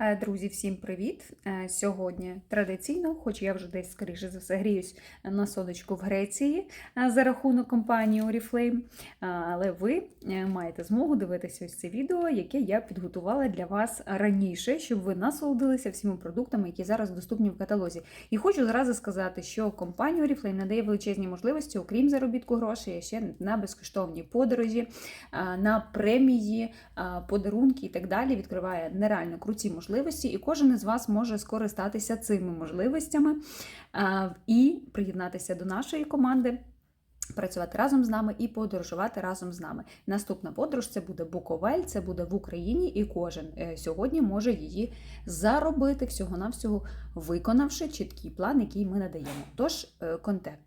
Е, Друзі, всім привіт! Е, Сьогодні традиційно, хоч я вже десь, скоріше за все, гріюсь на сонечку в Греції е, за рахунок компанії Oriflame, але ви маєте змогу дивитися ось це відео, яке я підготувала для вас раніше, щоб ви насолодилися всіма продуктами, які зараз доступні в каталозі. І хочу зразу сказати, що компанія Oriflame надає величезні можливості, окрім заробітку грошей, ще на безкоштовні подорожі, на премії, подарунки і так далі. Відкриває нереально круті можливості, і кожен із вас може скористатися цими можливостями і приєднатися до нашої команди. Працювати разом з нами і подорожувати разом з нами. Наступна подорож це буде Буковель, це буде в Україні, і кожен е, сьогодні може її заробити всього-навсього, виконавши чіткий план, який ми надаємо. Тож е,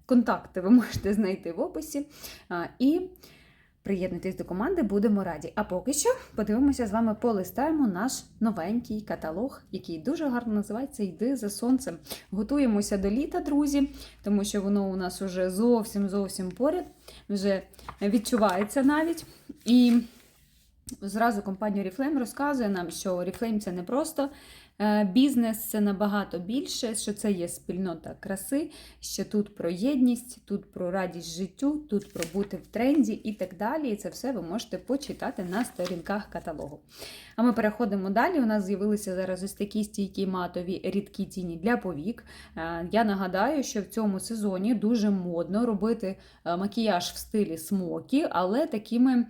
контакти ви можете знайти в описі. І приєднуйтесь до команди, будемо раді. А поки що подивимося з вами, полистаємо наш новенький каталог, який дуже гарно називається Йди за сонцем. Готуємося до літа, друзі, тому що воно у нас вже зовсім зовсім поряд, вже відчувається навіть. І зразу компанія Oriflame розказує нам, що Oriflame це не просто бізнес, це набагато більше, що це є спільнота краси, що тут про єдність, тут про радість життю, тут про бути в тренді і так далі. І це все ви можете почитати на сторінках каталогу. А ми переходимо далі. У нас з'явилися зараз ось такі стійкі матові рідкі тіні для повік. Е, Я нагадаю, що в цьому сезоні дуже модно робити е, макіяж в стилі смокі, але такими е,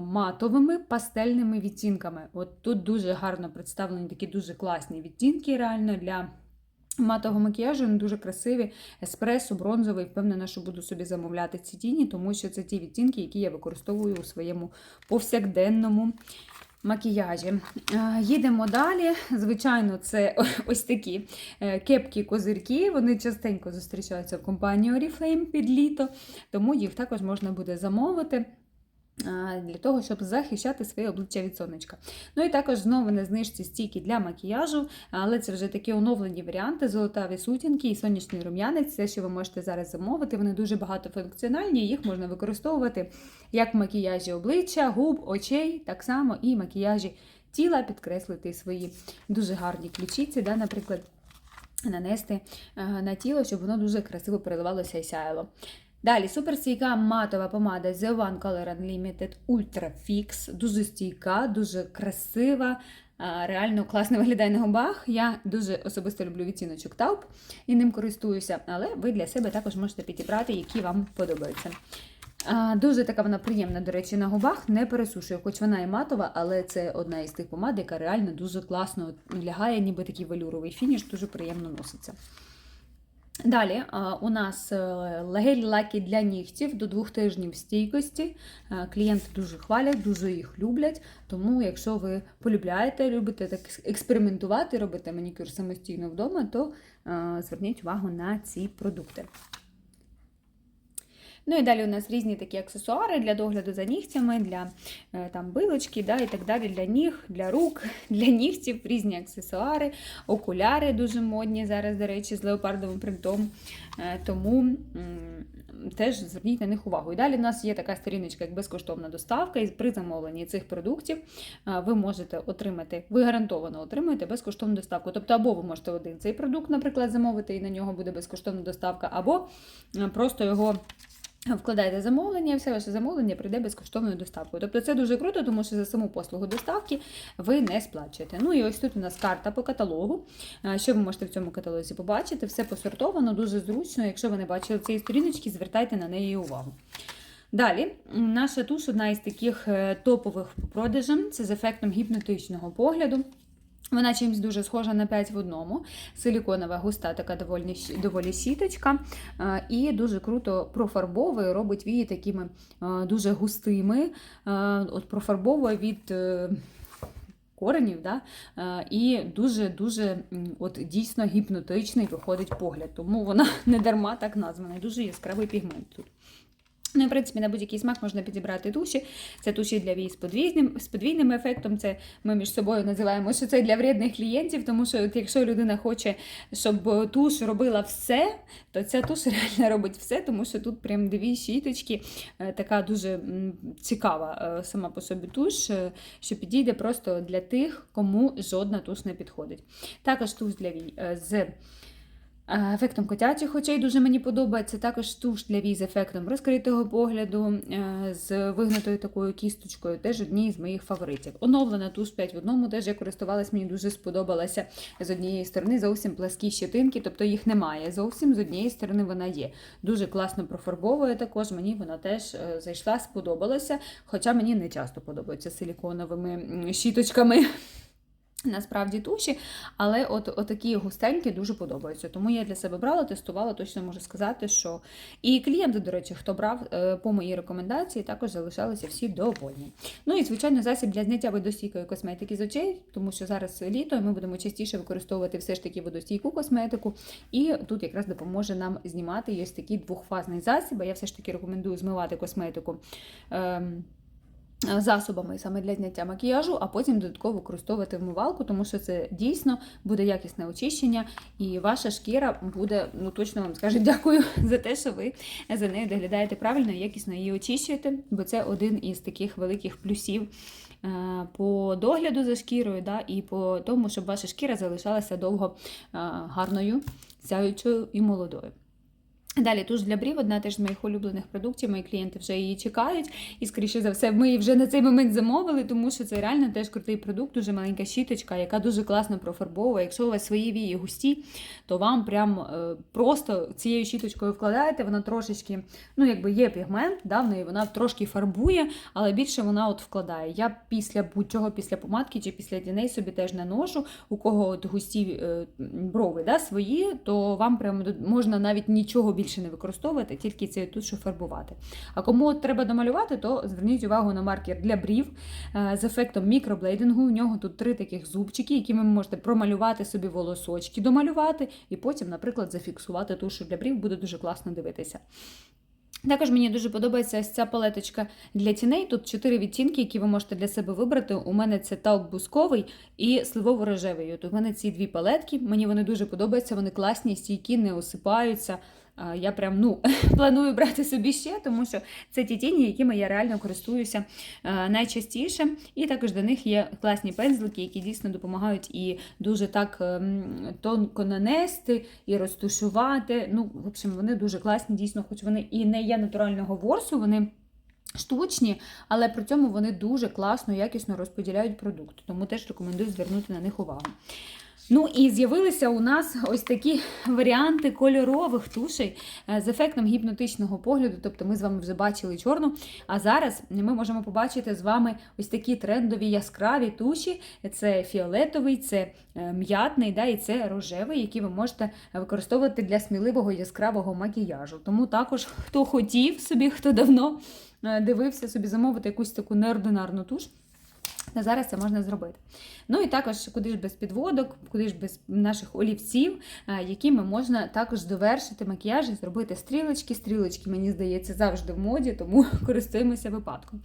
матовими пастельними відтінками. От тут дуже гарно представлені такі дуже класні відтінки, реально для. Матового макіяжу вони дуже красиві, еспресо, бронзовий. Впевнена, що буду собі замовляти ці тіні, тому що це ті відтінки, які я використовую у своєму повсякденному макіяжі. Е, Їдемо далі. Звичайно, це ось такі е, кепки-козирки. Вони частенько зустрічаються в компанії Oriflame під літо, тому їх також можна буде замовити. Для того, щоб захищати своє обличчя від сонечка. Ну і також знову на знижці стійки для макіяжу, але це вже такі оновлені варіанти: золотаві сутінки і сонячний рум'янець. Це, що ви можете зараз замовити. Вони дуже багатофункціональні, їх можна використовувати як в макіяжі обличчя, губ, очей, так само і макіяжі тіла, підкреслити свої дуже гарні ключиці, да, наприклад, нанести е, на тіло, щоб воно дуже красиво переливалося і сяяло. Далі суперстійка матова помада The One Color Unlimited Ultra Fix. Дуже стійка, дуже красива. Реально класно виглядає на губах. Я дуже особисто люблю відтіночок Taupe і ним користуюся, але ви для себе також можете підібрати, які вам подобаються. Дуже така вона приємна, до речі, на губах, не пересушує, хоч вона і матова, але це одна із тих помад, яка реально дуже класно лягає, ніби такий валюровий фініш, дуже приємно носиться. Далі у нас е, гель лаки для нігтів до двох тижнів стійкості. Е, Клієнти дуже хвалять, дуже їх люблять. Тому, якщо ви полюбляєте, любите так експериментувати, робити манікюр самостійно вдома, то е, зверніть увагу на ці продукти. Ну і далі у нас різні такі аксесуари для догляду за нігтями, для е, там билочки, да, і так далі, для ніг, для рук, для нігтів, різні аксесуари, окуляри дуже модні зараз, до речі, з леопардовим принтом. Е, Тому теж зверніть на них увагу. І далі в нас є така сторіночка, як безкоштовна доставка, і при замовленні цих продуктів е, ви можете отримати, ви гарантовано отримаєте безкоштовну доставку. Тобто, або ви можете один цей продукт, наприклад, замовити, і на нього буде безкоштовна доставка, або просто його. Вкладаєте замовлення, все ваше замовлення прийде безкоштовною доставкою. Тобто це дуже круто, тому що за саму послугу доставки ви не сплачуєте. Ну і ось тут у нас карта по каталогу. Що ви можете в цьому каталозі побачити? Все посортовано, дуже зручно. Якщо ви не бачили цієї сторіночки, звертайте на неї увагу. Далі, наша туш одна із таких е, топових по продажам. Це з ефектом гіпнотичного погляду. Вона чимось дуже схожа на 5 в одному. Силіконова густа, така доволі, доволі сіточка. е, І дуже круто профарбовує, робить вії такими е, дуже густими. Е, От профарбовує від. Коренів, да? і дуже-дуже от дійсно гіпнотичний виходить погляд. Тому вона не дарма так названа. Дуже яскравий пігмент тут. Ну, і, в принципі, на будь-який смак можна підібрати туші. Це туші для вій з подвійним, з подвійним ефектом. Це ми між собою називаємо, що це для вредних клієнтів, тому що от якщо людина хоче, щоб туш робила все, то ця туш реально робить все, тому що тут прям дві щіточки, е, така дуже цікава е, сама по собі туш, е, що підійде просто для тих, кому жодна туш не підходить. Також туш для вій з Ефектом котячих очей дуже мені подобається. Також туш для вій з ефектом розкритого погляду, е, з вигнутою такою кісточкою, теж одні з моїх фаворитів. Оновлена туш 5 в одному, теж я користувалась, мені дуже сподобалася з однієї сторони зовсім пласкі щетинки, тобто їх немає. Зовсім з однієї сторони вона є. Дуже класно профарбовує також, мені вона теж е, зайшла, сподобалася. Хоча мені не часто подобаються силіконовими щіточками. Насправді туші, але от, от такі густенькі дуже подобаються. Тому я для себе брала, тестувала, точно можу сказати, що і клієнти, до речі, хто брав е, по моїй рекомендації, також залишалися всі довольні. Ну і звичайно, засіб для зняття водостійкої косметики з очей, тому що зараз літо, і ми будемо частіше використовувати все ж таки водостійку косметику. І тут якраз допоможе нам знімати ось такий двохфазний засіб. Я все ж таки рекомендую змивати косметику. Ем, Засобами саме для зняття макіяжу, а потім додатково використовувати вмивалку, тому що це дійсно буде якісне очищення, і ваша шкіра буде, ну точно вам скаже дякую за те, що ви за нею доглядаєте правильно і якісно її очищуєте, бо це один із таких великих плюсів е, по догляду за шкірою, да, і по тому, щоб ваша шкіра залишалася довго е, гарною, сяючою і молодою. Далі туш для брів, одна теж з моїх улюблених продуктів. Мої клієнти вже її чекають. І, скоріше за все, ми її вже на цей момент замовили, тому що це реально теж крутий продукт, дуже маленька щіточка, яка дуже класно профарбовує. Якщо у вас свої вії густі, то вам прям е, просто цією щіточкою вкладаєте, вона трошечки, ну якби є пігмент, да, в неї вона трошки фарбує, але більше вона от вкладає. Я після будь-чого, після помадки чи після діней собі теж наношу. У кого от густі е, брови да, свої, то вам прям можна навіть нічого більше не використовувати, тільки цією тушу фарбувати. А кому от треба домалювати, то зверніть увагу на маркер для брів е, з ефектом мікроблейдингу. У нього тут три таких зубчики, якими ви можете промалювати собі волосочки, домалювати, і потім, наприклад, зафіксувати тушу для брів, буде дуже класно дивитися. Також мені дуже подобається ось ця палеточка для тіней. Тут чотири відтінки, які ви можете для себе вибрати. У мене це талк бусковий і сливово-рожевий. От у мене ці дві палетки. Мені вони дуже подобаються, вони класні, стійкі, не осипаються. Я прям ну, планую брати собі ще, тому що це ті тіні, якими я реально користуюся найчастіше. І також до них є класні пензлики, які дійсно допомагають і дуже так ем, тонко нанести, і розтушувати. Ну, в общем, вони дуже класні, дійсно, хоч вони і не є натурального ворсу, вони. Штучні, але при цьому вони дуже класно, якісно розподіляють продукт. Тому теж рекомендую звернути на них увагу. Ну і з'явилися у нас ось такі варіанти кольорових тушей е, з ефектом гіпнотичного погляду. Тобто ми з вами вже бачили чорну. А зараз ми можемо побачити з вами ось такі трендові яскраві туші. Це фіолетовий, це е, м'ятний, да, і це рожевий, які ви можете використовувати для сміливого яскравого макіяжу. Тому також, хто хотів собі, хто давно е, дивився собі замовити якусь таку неординарну туш. На зараз це можна зробити. Ну і також, куди ж без підводок, куди ж без наших олівців, е, якими можна також довершити макіяж і зробити стрілочки. Стрілочки, мені здається, завжди в моді, тому користуємося випадком.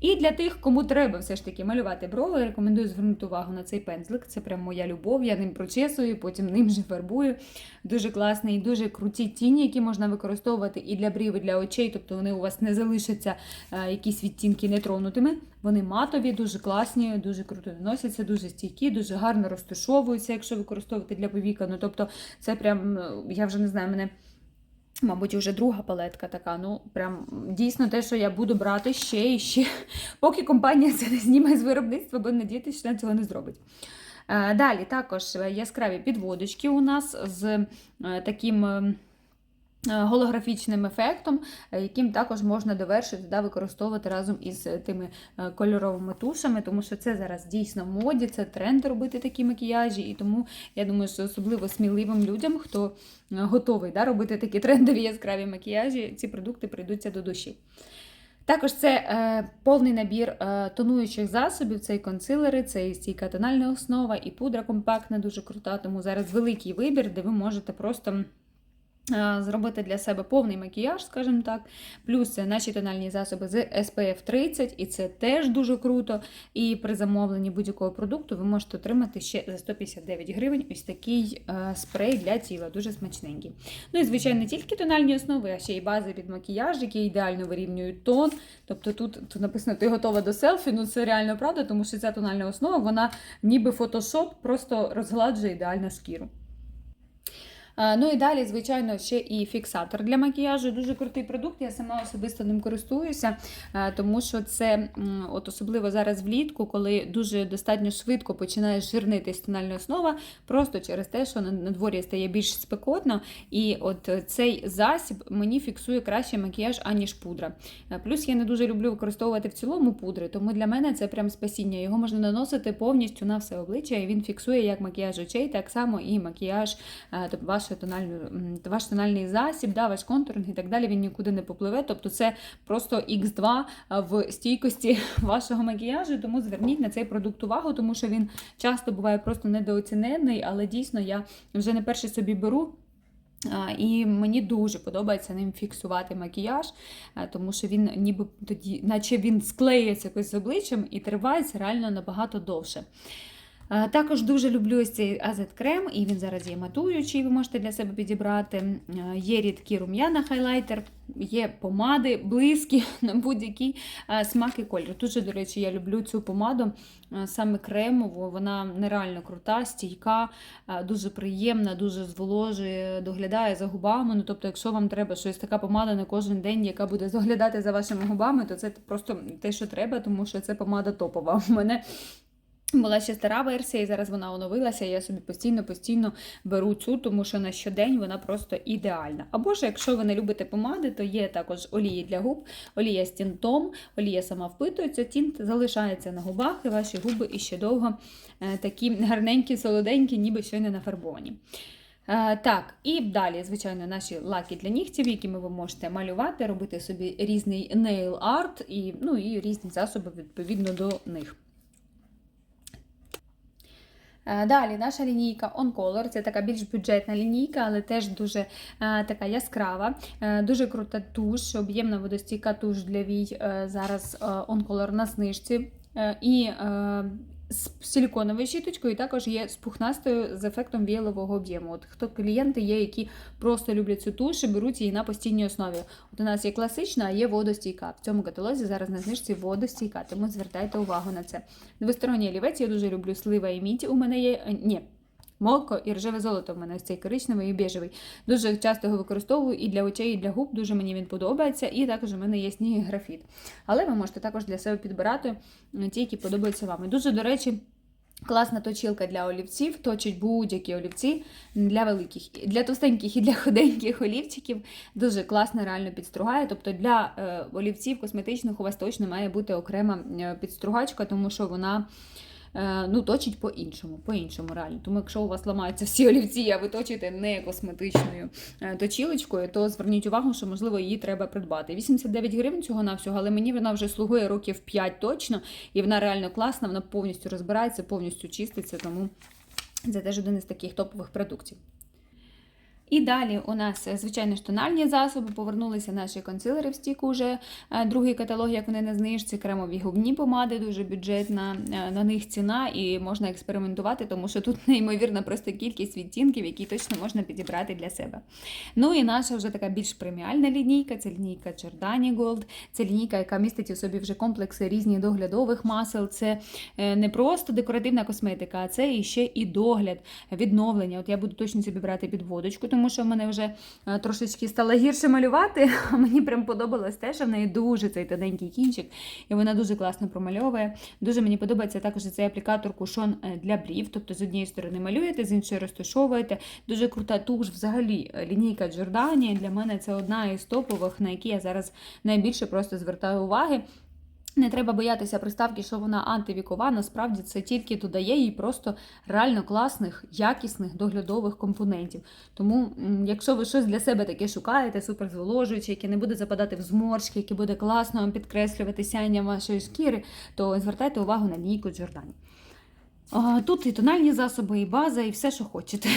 І для тих, кому треба все ж таки малювати брови, рекомендую звернути увагу на цей пензлик. Це прям моя любов, я ним прочесую, потім ним же фарбую. Дуже класний, дуже круті тіні, які можна використовувати і для брів, і для очей, тобто вони у вас не залишаться е, якісь відтінки нетронутими. Вони матові, дуже класні, дуже круто наносяться, дуже стійкі, дуже гарно розташовуються, якщо використовувати для повіка. Ну, тобто, це прям, я вже не знаю, мене. Мабуть, вже друга палетка така. Ну, прям дійсно те, що я буду брати ще і ще, поки компанія це не зніме з виробництва, бо надіятися, що вона цього не зробить. Е, Далі також яскраві підводочки у нас з е, таким. Е, Голографічним ефектом, е, яким також можна довершити да, використовувати разом із тими е, кольоровими тушами, тому що це зараз дійсно в моді, це тренд робити такі макіяжі, і тому я думаю, що особливо сміливим людям, хто готовий да, робити такі трендові яскраві макіяжі, ці продукти прийдуться до душі. Також це е, повний набір е, тонуючих засобів, це і консилери, це і стійка тональна основа, і пудра компактна, дуже крута, тому зараз великий вибір, де ви можете просто Зробити для себе повний макіяж, скажімо так, плюс це наші тональні засоби з SPF 30, і це теж дуже круто. І при замовленні будь-якого продукту ви можете отримати ще за 159 гривень ось такий е, спрей для тіла, дуже смачненький. Ну і звичайно, не тільки тональні основи, а ще й бази під макіяж, які ідеально вирівнюють тон. Тобто тут, тут написано, ти готова до селфі. Ну це реально правда, тому що ця тональна основа, вона ніби фотошоп, просто розгладжує ідеально шкіру. А, Ну і далі, звичайно, ще і фіксатор для макіяжу. Дуже крутий продукт. Я сама особисто ним користуюся, тому що це от особливо зараз влітку, коли дуже достатньо швидко починає жирнитись тональна основа, просто через те, що на, дворі стає більш спекотно. І от цей засіб мені фіксує краще макіяж, аніж пудра. Плюс я не дуже люблю використовувати в цілому пудри, тому для мене це прям спасіння. Його можна наносити повністю на все обличчя, і він фіксує як макіяж очей, так само і макіяж, тобто ваш тональну, м, ваш тональний засіб, да, ваш контуринг і так далі, він нікуди не попливе. Тобто це просто Х2 в стійкості вашого макіяжу. Тому зверніть на цей продукт увагу, тому що він часто буває просто недооцінений, але дійсно я вже не перший собі беру. І мені дуже подобається ним фіксувати макіяж, тому що він ніби тоді, наче він склеюється якось з обличчям і тривається реально набагато довше. Також дуже люблю ось цей азет-крем, і він зараз є матуючий, ви можете для себе підібрати. Є рідкі рум'яна хайлайтер, є помади, близькі на будь-який смак і колір. Дуже, до речі, я люблю цю помаду, саме кремову, вона нереально крута, стійка, дуже приємна, дуже зволожує, доглядає за губами. Ну, тобто, якщо вам треба щось така помада на кожен день, яка буде доглядати за вашими губами, то це просто те, що треба, тому що це помада топова. У мене була ще стара версія, і зараз вона оновилася. Я собі постійно-постійно беру цю, тому що на щодень вона просто ідеальна. Або ж, якщо ви не любите помади, то є також олії для губ, олія з тінтом, олія сама впитується, тінт залишається на губах, і ваші губи іще довго е, такі гарненькі, солоденькі, ніби щойно нафарбовані. Е, Так, і далі, звичайно, наші лаки для нігтів, якими ви можете малювати, робити собі різний art і, ну, і різні засоби відповідно до них. Е, Далі наша лінійка OnColor, це така більш бюджетна лінійка, але теж дуже е, така яскрава, Е, дуже крута туш, об'ємна водостійка туш для вій. Зараз е, On на знижці. І з силіконовою щіточкою, і також є з пухнастою з ефектом віялового об'єму. От хто клієнти є, які просто люблять цю туш і беруть її на постійній основі. От у нас є класична, а є водостійка. В цьому каталозі зараз на знижці водостійка, тому звертайте увагу на це. Двосторонній олівець я дуже люблю слива і мідь. У мене є. е, Ні. Молоко і рожеве золото в мене ось цей коричневий і біжевий. Дуже часто його використовую і для очей, і для губ. Дуже мені він подобається. І також у мене є сніг графіт. Але ви можете також для себе підбирати ті, які подобаються вам. І дуже, до речі, Класна точілка для олівців, точить будь-які олівці для великих, для товстеньких і для худеньких олівчиків. Дуже класно реально підстругає. Тобто для е, олівців косметичних у вас точно має бути окрема е, підстругачка, тому що вона ну, точить по-іншому, по-іншому реально. Тому якщо у вас ламаються всі олівці, а ви точите не косметичною е, точілочкою, то зверніть увагу, що можливо її треба придбати. 89 гривень цього на всього, але мені вона вже слугує років 5 точно, і вона реально класна, вона повністю розбирається, повністю чиститься, тому це теж один із таких топових продуктів. І далі у нас, е, звичайно, ж тональні засоби, повернулися наші консилери в стіку вже е, другий каталог, як вони на знижці, кремові губні помади, дуже бюджетна, е, на них ціна і можна експериментувати, тому що тут неймовірна просто кількість відтінків, які точно можна підібрати для себе. Ну і наша вже така більш преміальна лінійка, це лінійка Giordani Gold, це лінійка, яка містить у собі вже комплекси різні доглядових масел. Це не просто декоративна косметика, а це і ще і догляд, відновлення. От я буду точно собі брати підводочку, тому що в мене вже е, трошечки стало гірше малювати. Мені прям подобалось те, що в неї дуже цей тоненький кінчик, і вона дуже класно промальовує. Дуже мені подобається також цей аплікатор кушон е, для брів. Тобто з однієї сторони малюєте, з іншої розташовуєте. Дуже крута туш. Взагалі, е, лінійка Giordani для мене це одна із топових, на які я зараз найбільше просто звертаю уваги. Не треба боятися приставки, що вона антивікова. Насправді це тільки додає їй просто реально класних, якісних доглядових компонентів. Тому, якщо ви щось для себе таке шукаєте, суперзволожуюче, яке не буде западати в зморшки, яке буде класно вам підкреслювати сяння вашої шкіри, то звертайте увагу на лінійку. А, Тут і тональні засоби, і база, і все, що хочете.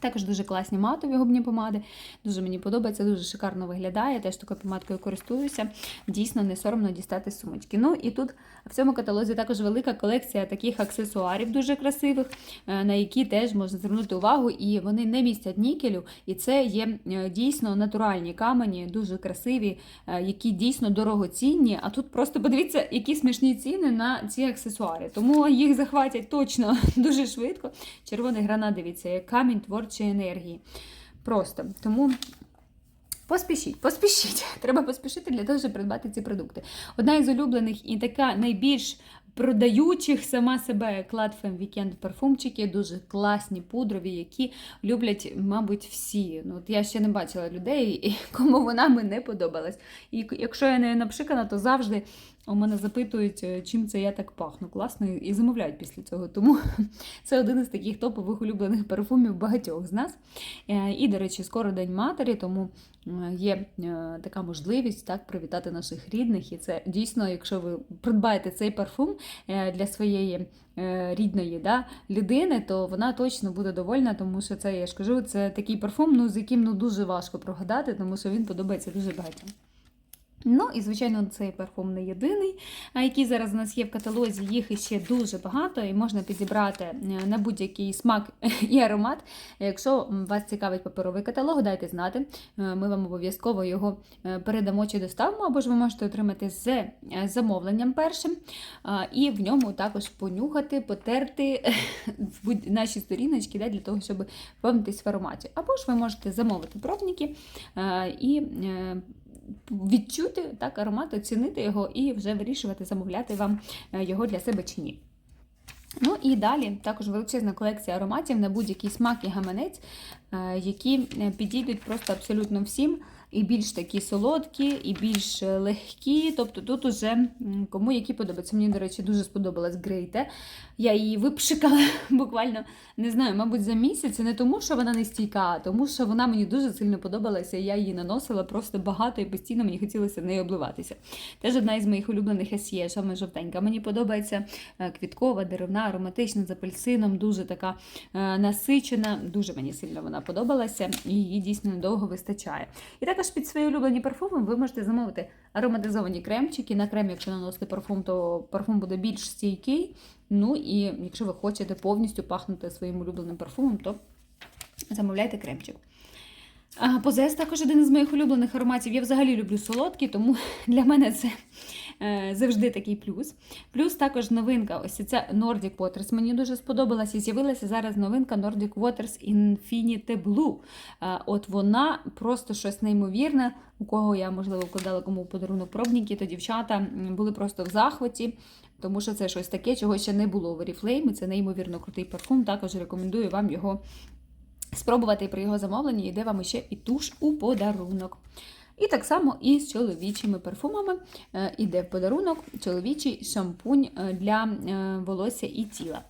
Також дуже класні матові губні помади. Дуже мені подобається, дуже шикарно виглядає. Теж такою помадкою користуюся. Дійсно, не соромно дістати сумочки. Ну і тут в цьому каталозі також велика колекція таких аксесуарів дуже красивих, е, на які теж можна звернути увагу. І вони не містять нікелю. І це є е, дійсно натуральні камені, дуже красиві, е, які дійсно дорогоцінні. А тут просто подивіться, які смішні ціни на ці аксесуари. Тому їх захватять точно дуже швидко. Червоний гранат, дивіться, як камінь творчої енергії. Просто тому. Поспішіть, поспішіть. Треба поспішити для того, щоб придбати ці продукти. Одна із улюблених і така найбільш продаючих сама себе Клад Вікенд парфумчики, дуже класні пудрові, які люблять, мабуть, всі. Ну, от Я ще не бачила людей, кому вона мені не подобалась. І якщо я не напшикана, то завжди у мене запитують, е, чим це я так пахну. Класно, і замовляють після цього. Тому це один із таких топових улюблених парфумів багатьох з нас. Е, і, до речі, скоро День матері, тому е, є така можливість так привітати наших рідних. І це дійсно, якщо ви придбаєте цей парфум для своєї. Рідної да, людини, то вона точно буде довольна, тому що це я ж кажу, це такий парфум, ну, з яким ну, дуже важко прогадати, тому що він подобається дуже багатьом. Ну, і, звичайно, цей парфум не єдиний, який зараз у нас є в каталозі, їх іще дуже багато, і можна підібрати е, на будь-який смак і аромат. Якщо вас цікавить паперовий каталог, дайте знати. Е, ми вам обов'язково його е, передамо чи доставимо, або ж ви можете отримати з замовленням першим, і в ньому також понюхати, потерти наші сторіночки для того, щоб впевнитись в ароматі. Або ж ви можете замовити пробники і відчути так аромат, оцінити його і вже вирішувати, замовляти вам е, його для себе чи ні. Ну і далі також величезна колекція ароматів на будь-який смак і гаманець, е, які е, підійдуть просто абсолютно всім і більш такі солодкі, і більш е, легкі. Тобто тут уже кому які подобаються. Мені, до речі, дуже сподобалась Грейте. Я її випшикала буквально, не знаю, мабуть, за місяць. Не тому, що вона не стійка, а тому що вона мені дуже сильно подобалася. Я її наносила просто багато і постійно мені хотілося нею обливатися. Теж одна із моїх улюблених есє, саме жовтенька. Мені подобається е, квіткова, деревна, ароматична, з апельсином, дуже така е, насичена. Дуже мені сильно вона подобалася, і її дійсно недовго вистачає. І так також під свої улюблені парфуми ви можете замовити ароматизовані кремчики. На крем, якщо наносити парфум, то парфум буде більш стійкий. Ну і якщо ви хочете повністю пахнути своїм улюбленим парфумом, то замовляйте кремчик. Позес також один із моїх улюблених ароматів. Я взагалі люблю солодкі, тому для мене це завжди такий плюс. Плюс також новинка, ось ця Nordic Waters. Мені дуже сподобалася і з'явилася зараз новинка Nordic Waters Infinite Blue. Е, от вона просто щось неймовірне. У кого я, можливо, вкладала кому подарунок пробники, то дівчата були просто в захваті. Тому що це щось таке, чого ще не було в Oriflame. Це неймовірно крутий парфум. Також рекомендую вам його спробувати при його замовленні. Йде вам ще і туш у подарунок. І так само і з чоловічими парфумами е, іде в подарунок чоловічий шампунь е, для е, волосся і тіла.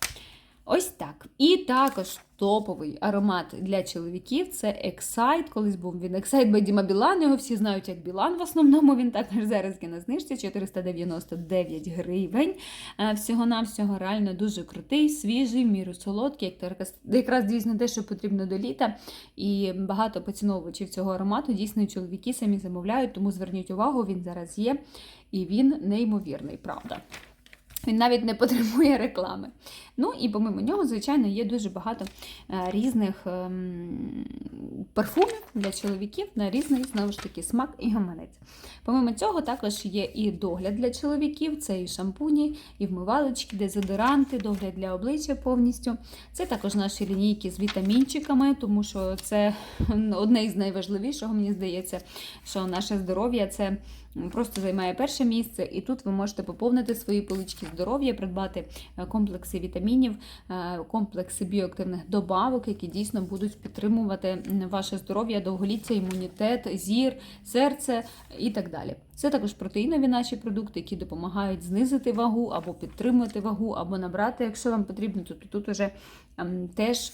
Ось так. І також топовий аромат для чоловіків це Excite. Колись був він Excite by Dima Bilan, Його всі знають як Білан. В основному він також зараз є на знижці 499 гривень. Е, всього-навсього реально дуже крутий, свіжий, міру солодкий, якраз дійсно те, що потрібно до літа. І багато поціновувачів цього аромату дійсно чоловіки самі замовляють, тому зверніть увагу, він зараз є. І він неймовірний, правда. Він навіть не потребує реклами. Ну і помимо нього, звичайно, є дуже багато е, різних ем, парфумів для чоловіків на різний, знову ж таки, смак і гаманець. Помимо цього, також є і догляд для чоловіків, це і шампуні, і вмивалочки, дезодоранти, догляд для обличчя повністю. Це також наші лінійки з вітамінчиками, тому що це одне із найважливішого, мені здається, що наше здоров'я це просто займає перше місце, і тут ви можете поповнити свої полички здоров'я, придбати е, комплекси вітамінів, е, комплекси біоактивних добавок, які дійсно будуть підтримувати ваше здоров'я, довголіття, імунітет, зір, серце і так далі. Це також протеїнові наші продукти, які допомагають знизити вагу або підтримувати вагу, або набрати, якщо вам потрібно, то тут уже ем, теж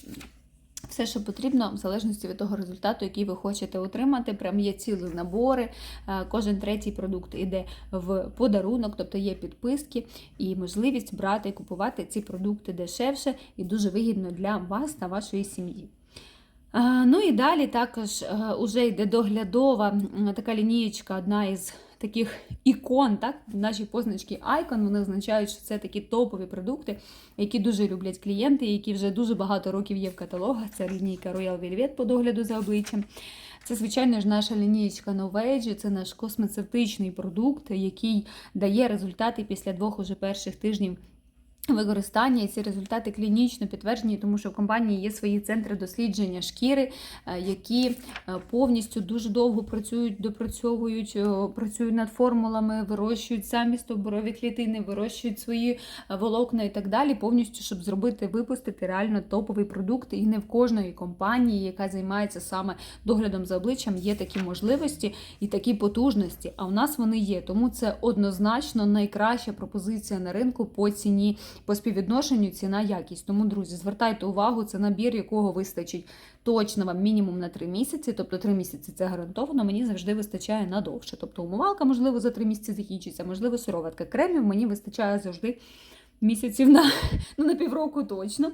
все, що потрібно, в залежності від того результату, який ви хочете отримати. Прям є цілі набори. Е, кожен третій продукт йде в подарунок, тобто є підписки і можливість брати і купувати ці продукти дешевше і дуже вигідно для вас та вашої сім'ї. Ну і далі також е, уже йде доглядова така лінієчка, одна із таких ікон, так? Наші позначки Icon, вони означають, що це такі топові продукти, які дуже люблять клієнти, які вже дуже багато років є в каталогах. Це лінійка Royal Velvet по догляду за обличчям. Це, звичайно ж, наша лінієчка Novage, це наш космецевтичний продукт, який дає результати після двох уже перших тижнів Використання і ці результати клінічно підтверджені, тому що в компанії є свої центри дослідження шкіри, е, які е, повністю дуже довго працюють, допрацьовують, е, працюють над формулами, вирощують самі стовбурові клітини, вирощують свої волокна і так далі, повністю, щоб зробити, випустити реально топовий продукт. І не в кожної компанії, яка займається саме доглядом за обличчям, є такі можливості і такі потужності. А у нас вони є. Тому це однозначно найкраща пропозиція на ринку по ціні по співвідношенню ціна якість. Тому, друзі, звертайте увагу, це набір, якого вистачить точно вам мінімум на 3 місяці. Тобто 3 місяці це гарантовано, мені завжди вистачає надовше. Тобто умивалка, можливо, за 3 місяці закінчиться, можливо, сироватка. Кремів мені вистачає завжди місяців на, ну, на півроку точно.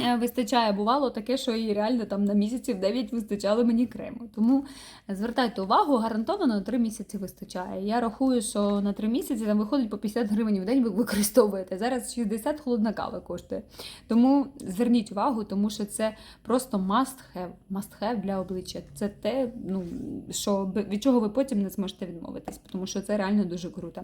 Е, Вистачає, бувало таке, що і реально там на місяців 9 вистачало мені крему. Тому звертайте увагу, гарантовано на 3 місяці вистачає. Я рахую, що на 3 місяці там виходить по 50 гривень в день ви використовуєте. Зараз 60 холодна кава коштує. Тому зверніть увагу, тому що це просто must have, must have для обличчя. Це те, ну, що, від чого ви потім не зможете відмовитись, тому що це реально дуже круто.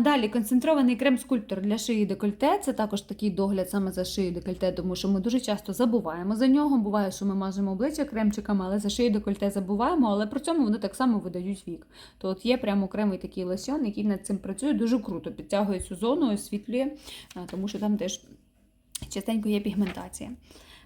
Далі концентрований крем-скульптор для шиї декольте. Це також такий догляд саме за шиєю декольте, тому що ми дуже часто забуваємо за нього. Буває, що ми мажемо обличчя кремчиками, але за шиєю декольте забуваємо, але при цьому вони так само видають вік. То от є прямо окремий такий лосьон, який над цим працює дуже круто, підтягує цю зону, освітлює, тому що там теж частенько є пігментація.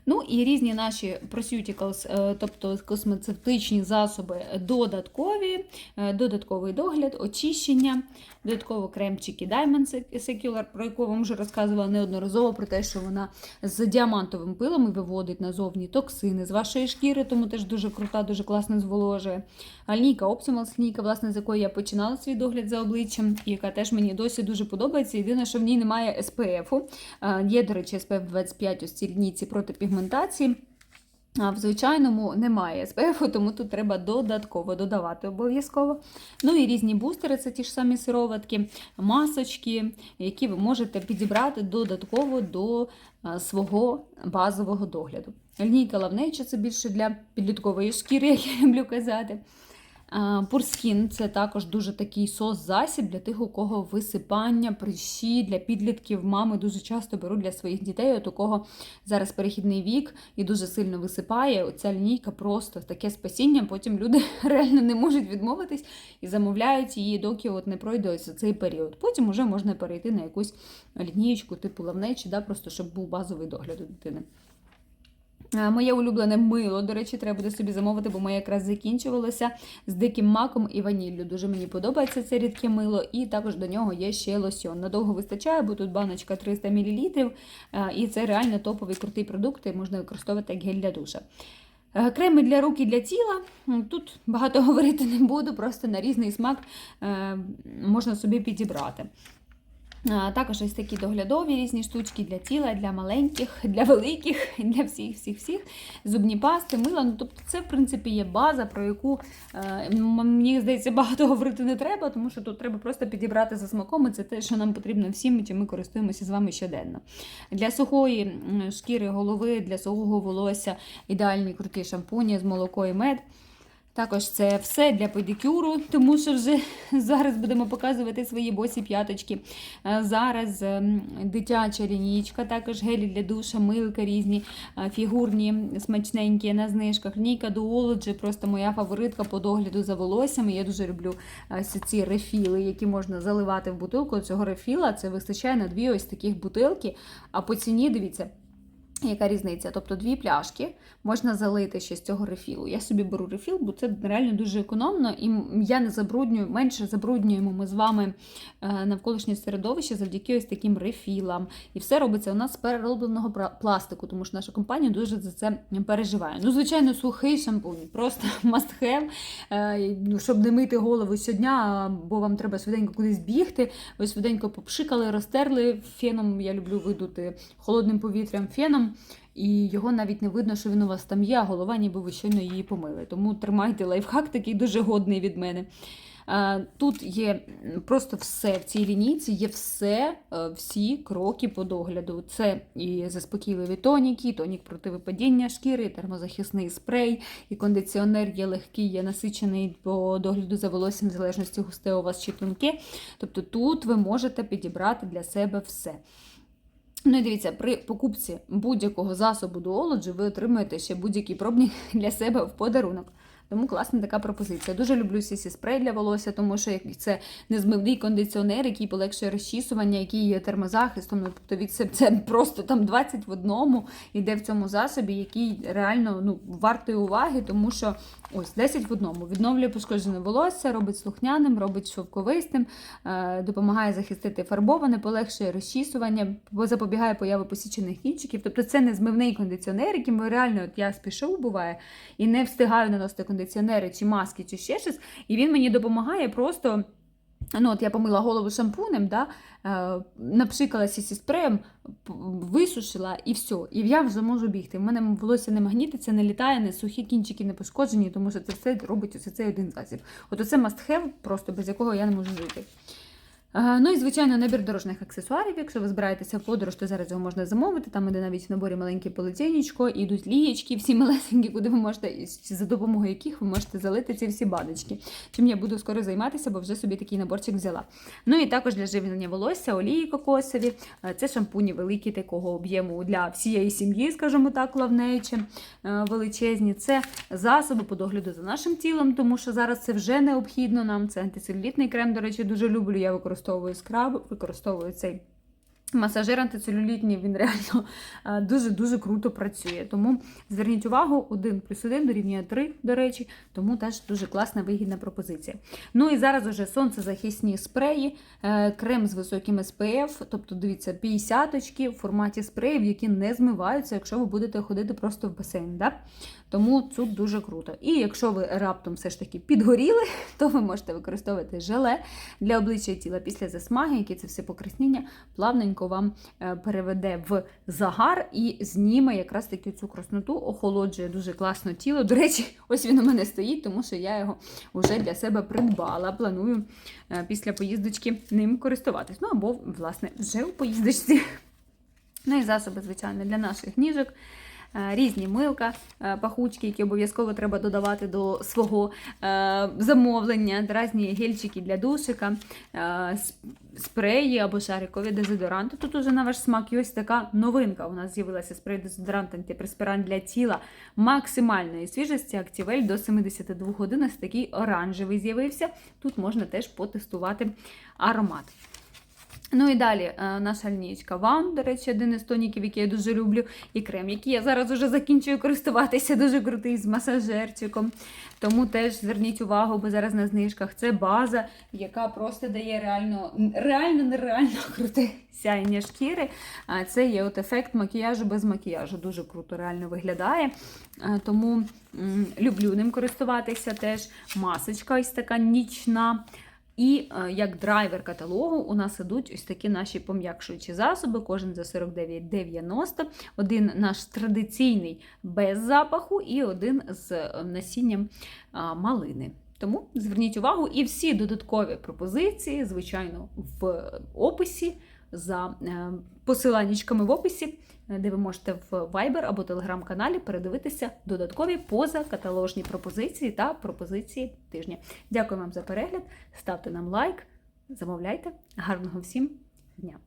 Ну і різні наші proseuticals, е, тобто космецевтичні засоби додаткові, е, додатковий догляд, очищення, додатково кремчики Diamond Secular, про яку вам вже розказувала неодноразово про те, що вона з діамантовим пилом виводить назовні токсини з вашої шкіри, тому теж дуже крута, дуже класно зволожує. Лінійка Optimals, лінійка, власне, з якої я починала свій догляд за обличчям, яка теж мені досі дуже подобається. Єдине, що в ній немає SPF. Є, до речі, SPF 25 ось цій лінійці проти пігментації. А в звичайному немає СПФ, тому тут треба додатково додавати обов'язково. Ну і різні бустери, це ті ж самі сироватки, масочки, які ви можете підібрати додатково до свого базового догляду. Лінійка лавнеча це більше для підліткової шкіри, як я люблю казати. Пурскін це також дуже такий сос-засіб для тих, у кого висипання, прищі для підлітків. Мами дуже часто беруть для своїх дітей, от у кого зараз перехідний вік і дуже сильно висипає. Оця лінійка просто таке спасіння. Потім люди реально не можуть відмовитись і замовляють її, доки от не пройде ось цей період. Потім вже можна перейти на якусь лінієчку типу лавнечі, да, просто щоб був базовий догляд у дитини. Моє улюблене мило, до речі, треба буде собі замовити, бо моє якраз закінчувалося з диким маком і ваніллю. Дуже мені подобається це рідке мило, і також до нього є ще лосьон. Надовго вистачає, бо тут баночка 300 мл, і це реально топовий крутий продукт, і можна використовувати як гель для душа. Креми для рук і для тіла. Тут багато говорити не буду, просто на різний смак можна собі підібрати. Також ось такі доглядові різні штучки для тіла, для маленьких, для великих, для всіх, всіх, всіх. Зубні пасти, мила. Ну, тобто це, в принципі, є база, про яку е, мені здається, багато говорити не треба, тому що тут треба просто підібрати за смаком. і Це те, що нам потрібно всім, і чим ми користуємося з вами щоденно. Для сухої шкіри голови, для сухого волосся ідеальні круті шампуні з молоко і мед. Також це все для педикюру, тому що вже зараз будемо показувати свої босі п'яточки. Е, зараз ем, дитяча лінійка, також гелі для душа, милка різні, е, фігурні, смачненькі на знижках. Лінійка Duology, просто моя фаворитка по догляду за волоссями. Я дуже люблю е, ці рефіли, які можна заливати в бутилку. Цього рефіла це вистачає на дві ось таких бутилки. А по ціні, дивіться. Яка різниця? Тобто дві пляшки можна залити ще з цього рефілу. Я собі беру рефіл, бо це реально дуже економно, і я не забруднюю, менше забруднюємо ми з вами е, навколишнє середовище завдяки ось таким рефілам. І все робиться у нас з переробленого пластику, тому що наша компанія дуже за це переживає. Ну, звичайно, сухий шампунь, просто must have, е, ну, щоб не мити голову щодня, бо вам треба швиденько кудись бігти. Ви швиденько попшикали, розтерли феном. Я люблю видути холодним повітрям феном. І його навіть не видно, що він у вас там є, а голова ніби ви щойно її помили. Тому тримайте лайфхак такий дуже годний від мене. Тут є просто все в цій лінійці, є все, е, всі кроки по догляду. Це і заспокійливі тоніки, тонік проти випадіння шкіри, термозахисний спрей, і кондиціонер є легкий, є насичений по догляду за волоссям, в залежності густе у вас чи тонке. Тобто тут ви можете підібрати для себе все. Ну і дивіться, при покупці будь-якого засобу до олоджі ви отримаєте ще будь-які пробні для себе в подарунок. Тому класна така пропозиція. Дуже люблю сісі спрей для волосся, тому що це незмивний кондиціонер, який полегшує розчісування, який є термозахистом. Ну, тобто від це просто там 20 в одному йде в цьому засобі, який реально ну, вартий уваги, тому що ось 10 в одному. Відновлює пошкоджене волосся, робить слухняним, робить шовковистим, е, допомагає захистити фарбоване, полегшує розчісування, запобігає появи посічених кінчиків. Тобто це не змивний кондиціонер, яким реально, от я спішу, буває, і не встигаю наносити кондиціонери чи маски, чи ще щось. І він мені допомагає просто. Ну, от я помила голову шампунем, да, е, напшикалася зі спреєм, висушила і все. І я вже можу бігти. У мене волосся не магнітиться, не літає, не сухі кінчики не пошкоджені, тому що це все робить ось цей один засіб. От оце must have, просто без якого я не можу жити. Ну і, звичайно, набір дорожніх аксесуарів. Якщо ви збираєтеся в подорож, то зараз його можна замовити. Там іде навіть в наборі маленьке полотенечко, і йдуть лієчки, всі малесенькі, куди ви можете, за допомогою яких ви можете залити ці всі баночки. Чим я буду скоро займатися, бо вже собі такий наборчик взяла. Ну і також для живлення волосся, олії кокосові. Це шампуні великі такого об'єму для всієї сім'ї, скажімо так, лавнечі е, величезні. Це засоби по догляду за нашим тілом, тому що зараз це вже необхідно нам. Це антицелюлітний крем, до речі, дуже люблю. Я використовую скраб, використовую цей. Масажир антицелюлітний, він реально е, дуже-дуже круто працює. Тому зверніть увагу, 1 плюс 1 дорівнює 3, до речі, тому теж дуже класна вигідна пропозиція. Ну і зараз уже сонцезахисні спреї, е, крем з високим SPF, тобто дивіться, 50 в форматі спреїв, які не змиваються, якщо ви будете ходити просто в басейн. Да? Тому тут дуже круто. І якщо ви раптом все ж таки підгоріли, то ви можете використовувати желе для обличчя і тіла після засмаги, яке це все покраснення плавненько вам е, переведе в загар і зніме якраз таки цю красноту, охолоджує дуже класно тіло. До речі, ось він у мене стоїть, тому що я його вже для себе придбала. Планую е, після поїздочки ним користуватись. Ну або, власне, вже у поїздочці. Ну і засоби, звичайно, для наших ніжок. Е, Різні милка, е, пахучки, які обов'язково треба додавати до свого е, замовлення, різні гельчики для душика, спреї або шарикові дезодоранти. Тут уже на ваш смак і ось така новинка. У нас з'явилася спрей дезодорант антипреспірант для тіла максимальної свіжості. Актівель до 72 годин. Ось такий оранжевий з'явився. Тут можна теж потестувати аромат. Ну і далі е, наша лінійка Ван, до речі, один із тоніків, який я дуже люблю, і крем, який я зараз уже закінчую користуватися, дуже крутий з масажерчиком. Тому теж зверніть увагу, бо зараз на знижках це база, яка просто дає реально, реально нереально круте сяєння шкіри. Це є от ефект макіяжу без макіяжу. Дуже круто реально виглядає. Е, Тому люблю ним користуватися теж. Масочка ось така нічна. І е, як драйвер каталогу у нас ідуть ось такі наші пом'якшуючі засоби, кожен за 49,90. Один наш традиційний без запаху, і один з е, насінням малини. Тому зверніть увагу, і всі додаткові пропозиції, звичайно, в описі за е, посиланнячками в описі, е, де ви можете в Viber або Telegram-каналі передивитися додаткові позакаталожні пропозиції та пропозиції тижня. Дякую вам за перегляд. Ставте нам лайк, замовляйте. Гарного всім дня!